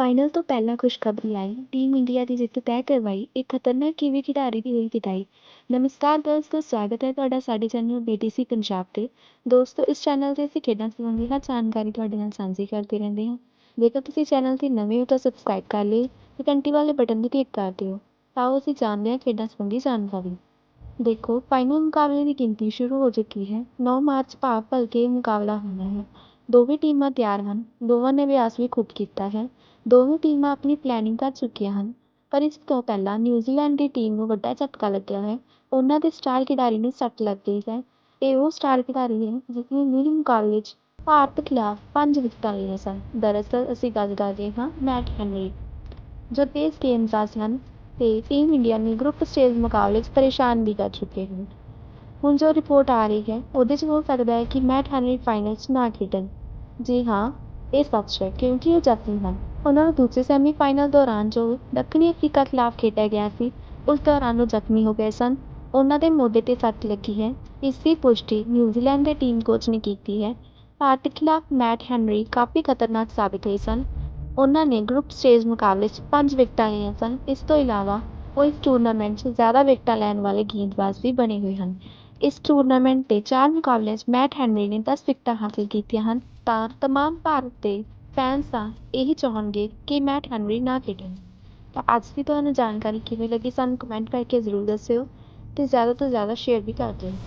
Final ਤੋਂ ਪਹਿਲਾਂ ਖੁਸ਼ਖਬਰੀ ਆਈ team India ਦੀ ਜਿੱਤ ਤੈਅ ਕਰਵਾਈ। ਇੱਕ ਖਤਰਨਾਕ ਕਿਵੇਂ ਖਿਡਾਰੀ ਦੀ ਹੋਈ ਵਿਦਾਈ? ਨਮਸਕਾਰ ਦੋਸਤੋ, ਸਵਾਗਤ ਹੈ ਤੁਹਾਡਾ ਸਾਡੇ ਚੈਨਲ ਬੀਟੀਸੀ ਪੰਜਾਬ ਤੇ। ਦੋਸਤੋ, ਇਸ ਚੈਨਲ ਤੇ ਅਸੀਂ ਖੇਡਾਂ ਸੰਬੰਧੀ ਹਰ ਜਾਣਕਾਰੀ ਤੁਹਾਡੇ ਨਾਲ ਸਾਂਝੀ ਕਰਦੇ ਰਹਿੰਦੇ ਹਾਂ। ਜੇਕਰ ਤੁਸੀਂ ਚੈਨਲ ਤੇ ਨਵੇਂ ਹੋ ਤਾਂ ਸਬਸਕ੍ਰਾਈਬ ਕਰ ਲਿਓ ਤੇ ਘੰਟੀ ਵਾਲੇ ਬਟਨ ਦੀ ਕਲਿੱਕ ਕਰ ਦਿਓ ਆਓ ਅਸੀਂ ਜਾਣਦੇ ਹਾਂ ਖੇਡਾਂ ਸੰਬੰਧੀ ਜਾਣਕਾਰੀ। ਦੇਖੋ ਫਾਈਨਲ ਮੁਕਾਬਲੇ ਦੀ ਗਿਣਤੀ ਸ਼ੁਰੂ ਹੋ ਚੁੱਕੀ ਹੈ। 9 ਮਾਰਚ ਭਾਵ ਭਲਕੇ ਮੁਕਾਬਲਾ ਹੋਣਾ ਹੈ। ਦੋਵੇਂ ਟੀਮਾਂ ਤਿਆਰ ਹਨ। ਦੋਵਾਂ ਨੇ ਅਭਿਆਸ ਵੀ ਖੂਬ ਕੀਤਾ ਹੈ। ਦੋਵੇਂ ਟੀਮਾਂ ਆਪਣੀ ਪਲੈਨਿੰਗ ਕਰ ਚੁੱਕੀਆਂ ਹਨ। ਪਰ ਇਸ ਤੋਂ ਪਹਿਲਾਂ ਨਿਊਜ਼ੀਲੈਂਡ ਦੀ ਟੀਮ ਨੂੰ ਵੱਡਾ ਝਟਕਾ ਲੱਗਿਆ ਹੈ। ਉਹਨਾਂ ਦੇ ਸਟਾਰ ਖਿਡਾਰੀ ਨੂੰ ਸੱਟ ਲੱਗ ਗਈ ਹੈ ਇਹ ਉਹ ਸਟਾਰ ਖਿਡਾਰੀ ਹੈ ਜਿਸਨੇ ਨੇ ਮੁਕਾਬਲੇ 'ਚ ਭਾਰਤ ਖਿਲਾਫ ਪੰਜ ਵਿਕਟਾਂ ਲਈਆਂ ਸਨ। ਦਰਅਸਲ ਅਸੀਂ ਗੱਲ ਕਰ ਰਹੇ ਹਾਂ ਮੈਟ ਹੈਨਰੀ ਜੋ ਤੇਜ਼ ਗੇਂਦਬਾਜ਼ ਹਨ ਤੇ ਟੀਮ ਇੰਡੀਆ ਨੂੰ ਗਰੁੱਪ ਸਟੇਜ ਮੁਕਾਬਲੇ 'ਚ ਪਰੇਸ਼ਾਨ ਵੀ ਕਰ ਚੁੱਕੇ ਹਨ। ਹੁਣ ਜੋ ਰਿਪੋਰਟ ਆ ਰਹੀ ਹੈ, ਉਹਦੇ 'ਚ ਹੋ ਸਕਦਾ ਹੈ ਕਿ ਮੈਟ ਹੈਨਰੀ ਫਾਈਨਲ 'ਚ ਨਾ ਖੇਡਣ। ਜੀ ਹਾਂ, ਇਹ ਸੱਚ ਹੈ ਕਿਉਂਕਿ ਉਹ ਜ਼ਖਮੀ ਹਨ। ਉਹਨਾਂ ਨੂੰ ਦੂਜੇ ਸੈਮੀਫਾਈਨਲ ਦੌਰਾਨ ਜੋ ਦੱਖਣੀ ਅਫਰੀਕਾ ਖਿਲਾਫ ਖੇਡਿਆ ਗਿਆ ਸੀ, ਉਸ ਦੌਰਾਨ ਉਹ ਜ਼ਖਮੀ ਹੋ ਗਏ ਸਨ। ਉਹਨਾਂ ਦੇ ਮੋਢੇ 'ਤੇ ਸੱਟ ਲੱਗੀ ਹੈ। ਇਸ ਦੀ ਪੁਸ਼ਟੀ ਨਿਊਜ਼ੀਲੈਂਡ ਦੇ ਟੀਮ ਕੋਚ ਨੇ ਕੀਤੀ ਹੈ। ਭਾਰਤ ਖਿਲਾਫ ਮੈਟ ਹੈਨਰੀ ਕਾਫੀ ਖਤਰਨਾਕ ਸਾਬਿਤ ਹੋਏ ਸਨ। ਉਹਨਾਂ ਨੇ ਗਰੁੱਪ ਸਟੇਜ ਮੁਕਾਬਲੇ 'ਚ ਪੰਜ ਵਿਕਟਾਂ ਲਈਆਂ ਸਨ। ਇਸ ਤੋਂ ਇਲਾਵਾ ਉਹ ਇਸ ਟੂਰਨਾਮੈਂਟ 'ਚ ਜ਼ਿਆਦਾ ਵਿਕਟਾਂ ਲੈਣ ਵਾਲੇ ਗੇਂਦਬਾਜ਼ ਵੀ ਬਣੇ ਹੋਏ ਹਨ। ਇਸ ਟੂਰਨਾਮੈਂਟ ਦੇ ਚਾਰ ਮੁਕਾਬਲਿਆਂ 'ਚ ਮੈਟ ਹੈਨਰੀ ਨੇ ਦਸ ਵਿਕਟਾਂ ਹਾਸਲ ਕੀਤੀਆਂ ਹਨ, ਤਾਂ ਤਮਾਮ ਭਾਰਤ ਦੇ ਫੈਨਸ ਤਾਂ ਇਹੀ ਚਾਹੁੰਣਗੇ ਕਿ ਮੈਟ ਹੈਨਰੀ ਨਾ ਖੇਡਣ। ਤਾਂ ਅੱਜ ਦੀ ਤੁਹਾਨੂੰ ਜਾਣਕਾਰੀ ਕਿਵੇਂ ਲੱਗੀ ਸਾਨੂੰ ਕਮੈਂਟ ਕਰਕੇ ਜ਼ਰੂਰ ਦੱਸਿਓ ਅਤੇ ਜ਼ਿਆਦਾ ਤੋਂ ਜ਼ਿਆਦਾ ਸ਼ੇਅਰ ਵੀ ਕਰ ਦਿਓ।